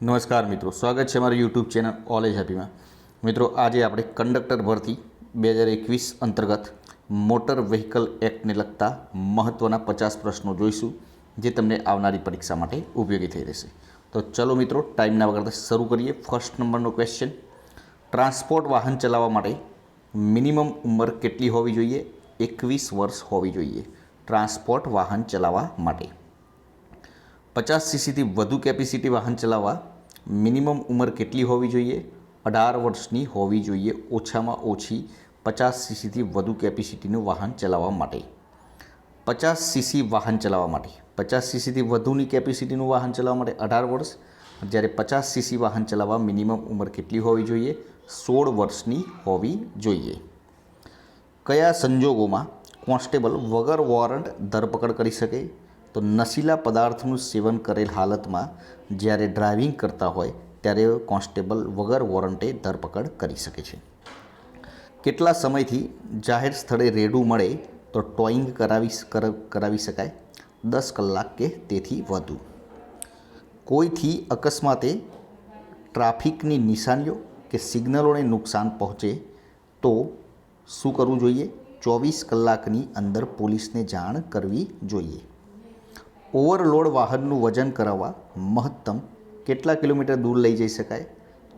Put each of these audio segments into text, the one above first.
નમસ્કાર મિત્રો, સ્વાગત છે મારી યુટ્યુબ ચેનલ ઓલેજ હેપીમાં મિત્રો, આજે આપણે કંડક્ટર ભરતી બે હજાર એકવીસ અંતર્ગત મોટર વ્હીકલ એક્ટને લગતા મહત્ત્વના પચાસ પ્રશ્નો જોઈશું, જે તમને આવનારી પરીક્ષા માટે ઉપયોગી થઈ રહેશે. તો ચલો મિત્રો ટાઈમના વગર શરૂ કરીએ. ફર્સ્ટ નંબરનો ક્વેશ્ચન ટ્રાન્સપોર્ટ વાહન ચલાવવા માટે મિનિમમ ઉંમર કેટલી હોવી જોઈએ? એકવીસ વર્ષ હોવી જોઈએ. ટ્રાન્સપોર્ટ વાહન ચલાવવા માટે. પચાસ સીસીથી વધુ કેપેસિટી વાહન ચલાવવા મિનિમમ ઉંમર કેટલી હોવી જોઈએ? અઢાર વર્ષની હોવી જોઈએ ઓછામાં ઓછી પચાસ સીસીથી વધુ કેપેસિટીનું વાહન ચલાવવા માટે. પચાસ સીસી વાહન ચલાવવા માટે. પચાસ સીસીથી વધુની કેપેસિટીનું વાહન ચલાવવા માટે અઢાર વર્ષ. જ્યારે પચાસ સીસી વાહન ચલાવવા મિનિમમ ઉંમર કેટલી હોવી જોઈએ? સોળ વર્ષની હોવી જોઈએ. કયા સંજોગોમાં કોન્સ્ટેબલ વગર વોરંટ ધરપકડ કરી શકે? તો નશીલા પદાર્થનું સેવન કરેલ હાલતમાં જ્યારે ડ્રાઇવિંગ કરતા હોય ત્યારે કોન્સ્ટેબલ વગર વોરંટે ધરપકડ કરી શકે છે. કેટલા સમયથી જાહેર સ્થળે રેડું મળે તો ટોઈંગ કરાવી કર- કરાવી શકાય? દસ કલાક કે તેથી વધુ. કોઈથી અકસ્માતે ટ્રાફિકની નિશાનીઓ કે સિગ્નલોને નુકસાન પહોંચે તો શું કરવું જોઈએ? ચોવીસ કલાકની અંદર પોલીસને જાણ કરવી જોઈએ. ઓવરલોડ વાહનનું વજન કરાવવા મહત્તમ કેટલા કિલોમીટર દૂર લઈ જઈ શકાય?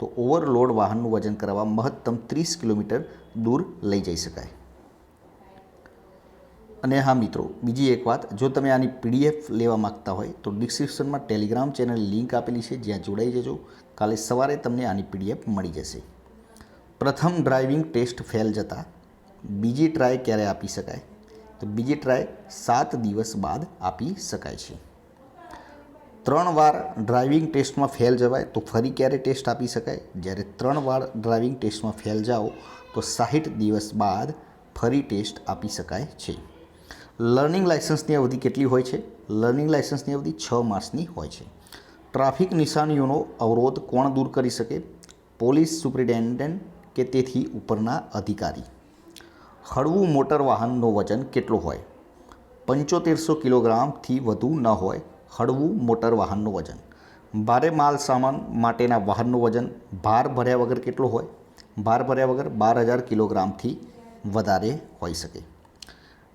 તો ઓવરલોડ વાહનનું વજન કરાવવા મહત્તમ ત્રીસ કિલોમીટર દૂર લઈ જઈ શકાય. અને હા મિત્રો, બીજી એક વાત, જો તમે આની પીડીએફ લેવા માગતા હોય, તો ડિસ્ક્રિપ્શનમાં ટેલિગ્રામ ચેનલ લિંક આપેલી છે, જ્યાં જોડાઈ જજો. કાલે સવારે તમને આની પીડીએફ મળી જશે. પ્રથમ ડ્રાઇવિંગ ટેસ્ટ ફેલ જતાં બીજી ટ્રાય ક્યારે આપી શકાય? તો બીજી ટ્રાય સાત દિવસ બાદ આપી શકાય છે. ત્રણ વાર ડ્રાઇવિંગ ટેસ્ટમાં ફેલ જવાય તો ફરી ક્યારે ટેસ્ટ આપી શકાય? જ્યારે ત્રણ વાર ડ્રાઇવિંગ ટેસ્ટમાં ફેલ જાઓ તો સાહીઠ દિવસ બાદ ફરી ટેસ્ટ આપી શકાય છે. લર્નિંગ લાઇસન્સની અવધિ કેટલી હોય છે? લર્નિંગ લાઇસન્સની અવધિ છ માસની હોય છે. ટ્રાફિક નિશાનીઓનો અવરોધ કોણ દૂર કરી શકે? પોલીસ સુપ્રિન્ટેન્ડન્ટ કે તેથી ઉપરના અધિકારી? હળવું મોટર વાહનનું વજન કેટલું હોય? પંચોતેરસો કિલોગ્રામથી વધુ ન હોય હળવું મોટર વાહનનું વજન. ભારે માલ સામાન માટેના વાહનનું વજન ભાર ભર્યા વગર કેટલું હોય? ભાર ભર્યા વગર બાર હજાર કિલોગ્રામથી વધારે હોઈ શકે.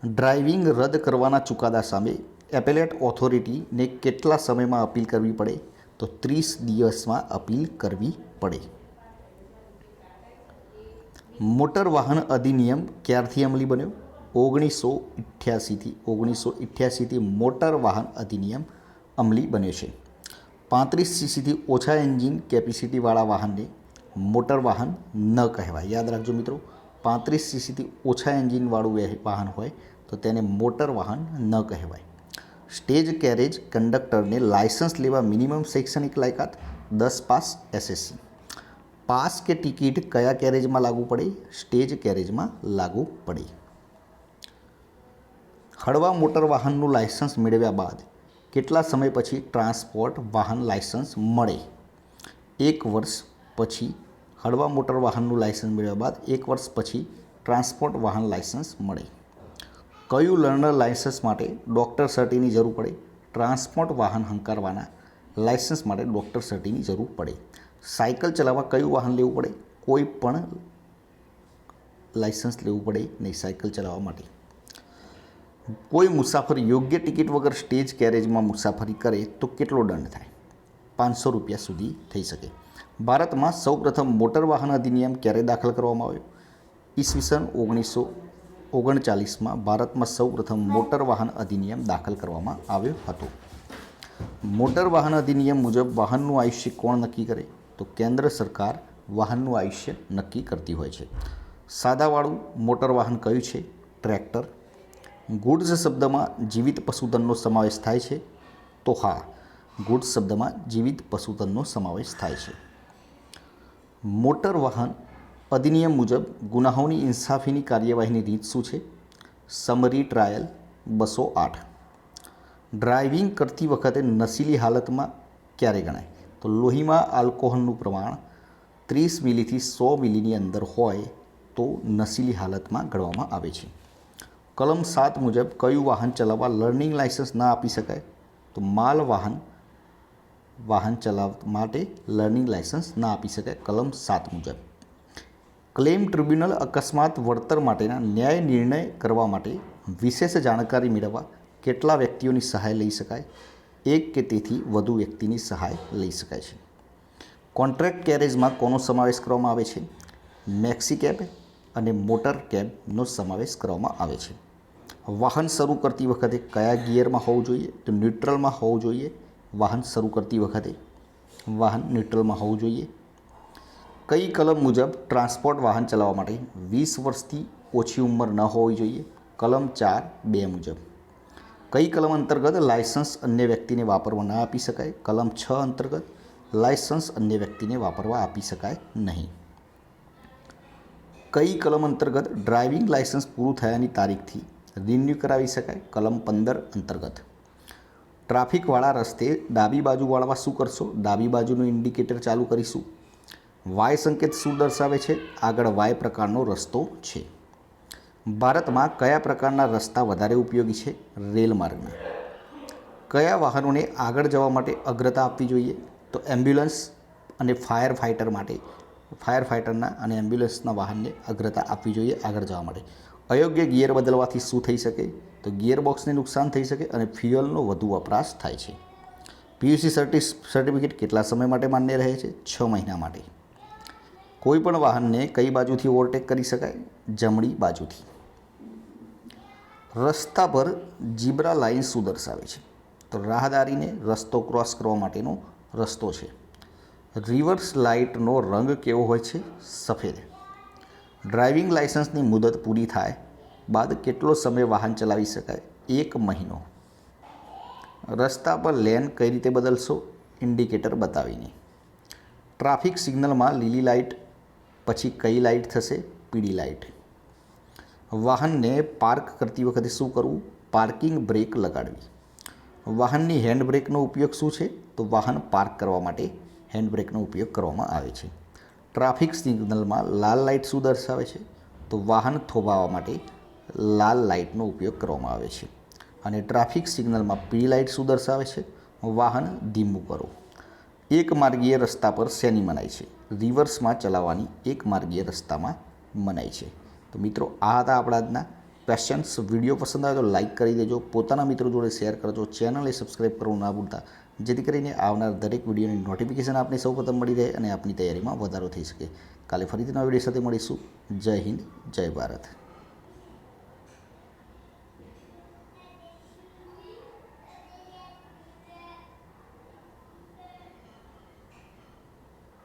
ડ્રાઇવિંગ રદ કરવાના ચુકાદા સામે એપેલેટ ઓથોરિટીને કેટલા સમયમાં અપીલ કરવી પડે? તો ત્રીસ દિવસમાં અપીલ કરવી પડે. મોટર વાહન અધિનિયમ ક્યારથી અમલી બન્યો? ઓગણીસો ઇઠ્યાસીથી ઓગણીસો ઇઠ્યાસીથી મોટર વાહન અધિનિયમ અમલી બન્યો છે. પાંત્રીસ સીસીથી ઓછા એન્જિન કેપેસિટીવાળા વાહનને મોટર વાહન ન કહેવાય. યાદ રાખજો મિત્રો, પાંત્રીસ સીસીથી ઓછા એન્જિનવાળું વાહન હોય તો તેને મોટર વાહન ન કહેવાય. સ્ટેજ કેરેજ કંડક્ટરને લાયસન્સ લેવા મિનિમમ શૈક્ષણિક લાયકાત, દસ પાસ એસએસસી. પાસ કે ટિકિટ કયા કેરેજમાં લાગુ પડે? સ્ટેજ કેરેજમાં લાગુ પડે. હળવા મોટર વાહનનું લાયસન્સ મેળવ્યા બાદ કેટલા સમય પછી ટ્રાન્સપોર્ટ વાહન લાયસન્સ મળે? એક વર્ષ પછી હળવા મોટર વાહનનું લાયસન્સ મેળવ્યા બાદ એક વર્ષ પછી ટ્રાન્સપોર્ટ વાહન લાયસન્સ મળે. કયું લર્નર લાયસન્સ માટે ડૉક્ટર સર્ટીની જરૂર પડે? ટ્રાન્સપોર્ટ વાહન હંકારવાના લાયસન્સ માટે ડૉક્ટર સર્ટીની જરૂર પડે. સાયકલ ચલાવવા કયું વાહન લેવું પડે? કોઈ પણ લાઇસન્સ લેવું પડે નહીં સાયકલ ચલાવવા માટે. કોઈ મુસાફર યોગ્ય ટિકિટ વગર સ્ટેજ કેરેજમાં મુસાફરી કરે તો કેટલો દંડ થાય? પાંચસો રૂપિયા સુધી થઈ શકે. ભારતમાં સૌપ્રથમ મોટર વાહન અધિનિયમ ક્યારે દાખલ કરવામાં આવ્યો? ઈસવીસન ઓગણીસો ઓગણચાલીસમાં ભારતમાં સૌપ્રથમ મોટર વાહન અધિનિયમ દાખલ કરવામાં આવ્યો હતો. મોટર વાહન અધિનિયમ મુજબ વાહનનું આયુષ્ય કોણ નક્કી કરે? તો કેન્દ્ર સરકાર વાહનનું આયુષ્ય નક્કી કરતી હોય છે. સાદાવાળું મોટર વાહન કયું છે? ટ્રેક્ટર. ગુડ્સ શબ્દમાં જીવિત પશુધનનો સમાવેશ થાય છે. તો હા ગુડ્સ શબ્દમાં જીવિત પશુધનનો સમાવેશ થાય છે. મોટર વાહન અધિનિયમ મુજબ ગુનાહોની ઇન્સાફીની કાર્યવાહીની રીત શું છે? સમરી ટ્રાયલ બસો આઠ. ડ્રાઇવિંગ કરતી વખતે નશીલી હાલતમાં ક્યારે ગણાય? તો લોહીમાં આલ્કોહોલનું પ્રમાણ ત્રીસ મિલીથી સો મિલીની અંદર હોય તો નશીલી હાલતમાં ગણવામાં આવે છે. કલમ સાત મુજબ કયું વાહન ચલાવવા લર્નિંગ લાઇસન્સ ના આપી શકાય? તો માલ વાહન વાહન ચલાવવા માટે લર્નિંગ લાઇસન્સ ના આપી શકાય કલમ સાત મુજબ. ક્લેમ ટ્રિબ્યુનલ અકસ્માત વળતર માટેના ન્યાય નિર્ણય કરવા માટે વિશેષ જાણકારી મેળવવા કેટલા વ્યક્તિઓની સહાય લઈ શકાય? એક કે તેથી વધુ વ્યક્તિની સહાય લઈ શકાય છે. કોન્ટ્રાક્ટ કેરેજમાં કોનો સમાવેશ કરવામાં આવે છે? મેક્સી કેબ અને મોટર કેબનો સમાવેશ કરવામાં આવે છે. વાહન શરૂ કરતી વખતે કયા ગિયરમાં હોવું જોઈએ? તો ન્યુટ્રલમાં હોવું જોઈએ. વાહન શરૂ કરતી વખતે વાહન ન્યુટ્રલમાં હોવું જોઈએ. કઈ કલમ મુજબ ટ્રાન્સપોર્ટ વાહન ચલાવવા માટે વીસ વર્ષથી ઓછી ઉંમર ન હોવી જોઈએ? કલમ ચાર બે મુજબ. કઈ કલમ અંતર્ગત લાયસન્સ અન્ય વ્યક્તિને વાપરવા ન આપી શકાય? કલમ છ અંતર્ગત લાયસન્સ અન્ય વ્યક્તિને વાપરવા આપી શકાય નહીં. કઈ કલમ અંતર્ગત ડ્રાઇવિંગ લાયસન્સ પૂરું થયાની તારીખથી રિન્યૂ કરાવી શકાય? કલમ પંદર અંતર્ગત. ટ્રાફિકવાળા રસ્તે ડાબી બાજુ વાળવા શું કરશો? ડાબી બાજુનું ઇન્ડિકેટર ચાલુ કરીશું. વાય સંકેત શું દર્શાવે છે? આગળ વાય પ્રકારનો રસ્તો છે. ભારતમાં કયા પ્રકારના રસ્તા વધારે ઉપયોગી છે? રેલ માર્ગના કયા વાહનોને આગળ જવા માટે અગ્રતા આપવી જોઈએ? તો એમ્બ્યુલન્સ અને ફાયર ફાઇટર માટે. ફાયર ફાઇટરના અને એમ્બ્યુલન્સના વાહનને અગ્રતા આપવી જોઈએ આગળ જવા માટે. અયોગ્ય ગિયર બદલવાથી શું થઈ શકે? તો ગિયર બોક્સને નુકસાન થઈ શકે અને ફ્યુઅલનો વધુ વપરાશ થાય છે. પીયુસી સર્ટિસ સર્ટિફિકેટ કેટલા સમય માટે માન્ય રહે છે? છ મહિના માટે. કોઈપણ વાહનને કઈ બાજુથી ઓવરટેક કરી શકાય? જમણી બાજુથી. રસ્તા પર જીબ્રા લાઇન શું દર્શાવે છે. તો રાહદારીને રસ્તો ક્રોસ કરવા માટેનો રસ્તો છે. રિવર્સ લાઇટનો રંગ કેવો હોય છે? સફેદ. ડ્રાઇવિંગ લાઇસન્સની મુદત પૂરી થાય બાદ કેટલો સમય વાહન ચલાવી શકાય? એક મહિનો. રસ્તા પર લેન કઈ રીતે બદલશો? ઇન્ડિકેટર બતાવીને. ટ્રાફિક સિગ્નલમાં લીલી લાઇટ, પછી કઈ લાઇટ થશે? પીળી લાઇટ. વાહનને પાર્ક કરતી વખતે શું કરવું? પાર્કિંગ બ્રેક લગાડવી. વાહનની હેન્ડ બ્રેકનો ઉપયોગ શું છે? તો વાહન પાર્ક કરવા માટે હેન્ડ બ્રેકનો ઉપયોગ કરવામાં આવે છે. ટ્રાફિક સિગ્નલમાં લાલ લાઇટ શું દર્શાવે છે? તો વાહન થોભાવવા માટે લાલ લાઇટનો ઉપયોગ કરવામાં આવે છે. અને ટ્રાફિક સિગ્નલમાં પીળી લાઇટ શું દર્શાવે છે? વાહન ધીમું કરો. એક માર્ગીય રસ્તા પર શેની મનાય છે? રિવર્સમાં ચલાવવાની એક માર્ગીય રસ્તામાં મનાય છે. તો મિત્રો, આ હતા આપણા આજના ક્વેશ્ચન્સ વીડિયો પસંદ આવે તો લાઇક કરી દેજો. પોતાના મિત્રો જોડે શેર કરજો. ચેનલને સબસ્ક્રાઈબ કરવું ના ભૂલતા. જેથી કરીને આવનાર દરેક વિડીયોની નોટિફિકેશન આપને સૌપ્રથમ મળી રહે અને આપની તૈયારીમાં વધારો થઈ શકે. કાલે ફરીથી નવા વીડિયો સાથે મળીશું. જય હિન્દ, જય ભારત.